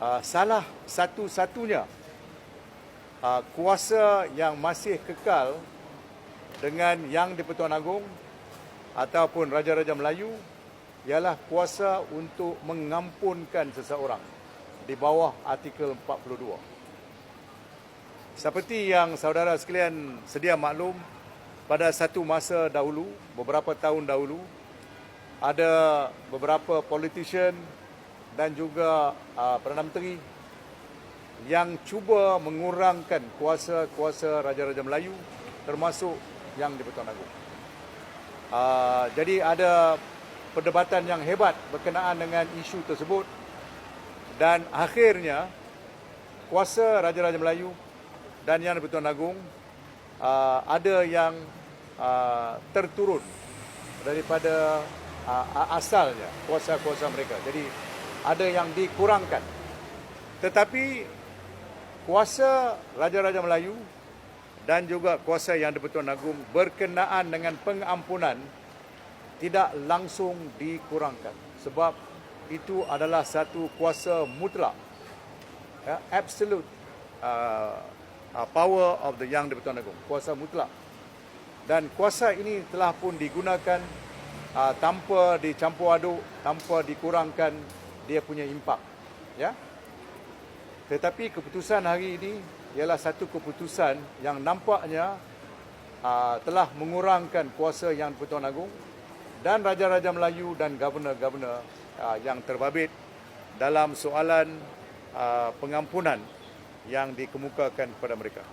uh, salah satu-satunya uh, kuasa yang masih kekal dengan Yang di-Pertuan Agong ataupun Raja-Raja Melayu ialah kuasa untuk mengampunkan seseorang di bawah artikel 42. Seperti yang saudara sekalian sedia maklum, pada satu masa dahulu, beberapa tahun dahulu, ada beberapa politician dan juga uh, Perdana Menteri yang cuba mengurangkan kuasa-kuasa Raja-Raja Melayu termasuk yang di Pertuan Agong. Uh, jadi ada perdebatan yang hebat berkenaan dengan isu tersebut dan akhirnya kuasa Raja-Raja Melayu dan yang di Pertuan Agong uh, ada yang uh, terturun daripada uh, asalnya kuasa-kuasa mereka. Jadi ada yang dikurangkan. Tetapi kuasa Raja-Raja Melayu dan juga kuasa yang di-Pertuan Agong berkenaan dengan pengampunan tidak langsung dikurangkan. Sebab itu adalah satu kuasa mutlak. Ya, absolute uh, uh, power of the Yang di-Pertuan Agong kuasa mutlak. Dan kuasa ini telah pun digunakan uh, tanpa dicampur aduk tanpa dikurangkan dia punya impak ya tetapi keputusan hari ini ialah satu keputusan yang nampaknya uh, telah mengurangkan kuasa yang Pertuan Agong dan Raja-Raja Melayu dan Governor-Governor uh, yang terbabit dalam soalan uh, pengampunan yang dikemukakan kepada mereka.